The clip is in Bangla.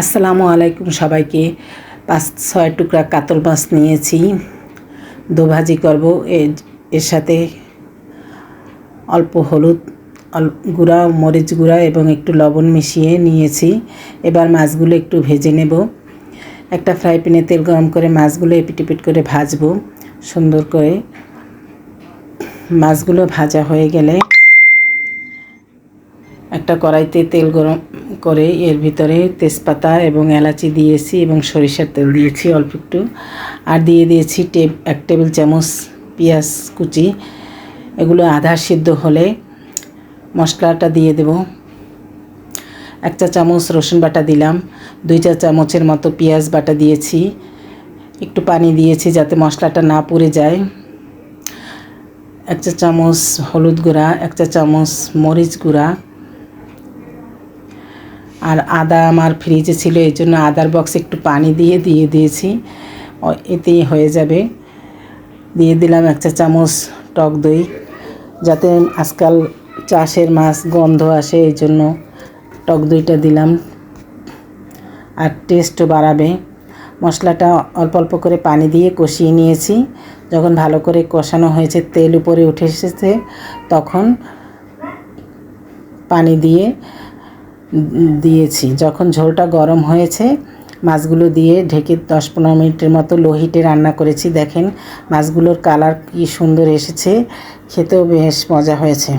আসসালামু আলাইকুম সবাইকে। পাঁচ, ছয় টুকরা কাতল মাছ নিয়েছি। দোভাজি করব। এর সাথে অল্প হলুদ গুঁড়া, মরিচ গুঁড়া এবং একটু লবণ মিশিয়ে নিয়েছি। এবার মাছগুলো একটু ভেজে নেব। একটা ফ্রাই প্যানে তেল গরম করে মাছগুলো এপিট এপিট করে ভাজবো। সুন্দর করে মাছগুলো ভাজা হয়ে গেলে একটা কড়াইতে তেল গরম করে এর ভিতরে তেজপাতা এবং এলাচি দিয়েছি এবং সরিষার তেল দিয়েছি অল্প একটু। আর দিয়ে দিয়েছি টেপ এক টেবিল চামচ পেঁয়াজ কুচি। এগুলো আধা সিদ্ধ হলে মশলাটা দিয়ে দেব। এক চা চামচ রসুন বাটা দিলাম। দুই চা চামচের মতো পেঁয়াজ বাটা দিয়েছি। একটু পানি দিয়েছি যাতে মশলাটা না পুড়ে যায়। এক চা চামচ হলুদ গুঁড়া, এক চা চামচ মরিচ গুঁড়া আর আদা আমার ফ্রিজে ছিল, এই জন্য আদার বক্সে একটু পানি দিয়ে দিয়ে দিয়েছি। এতেই হয়ে যাবে। দিয়ে দিলাম এক চা চামচ টক দই, যাতে আজকাল চাষের মাছ গন্ধ আসে, এই জন্য টক দইটা দিলাম। আর টেস্টও বাড়াবে। মশলাটা অল্প অল্প করে পানি দিয়ে কষিয়ে নিয়েছি। যখন ভালো করে কষানো হয়েছে, তেল উপরে উঠে এসেছে, তখন পানি দিয়ে দিয়েছি। যখন ঝোলটা গরম হয়েছে, মাছগুলো দিয়ে ঢেকে দশ পনেরো মিনিটের মতো লো হিটে রান্না করেছি। দেখেন, মাছগুলোর কালার কি সুন্দর এসেছে। খেতেও বেশ মজা হয়েছে।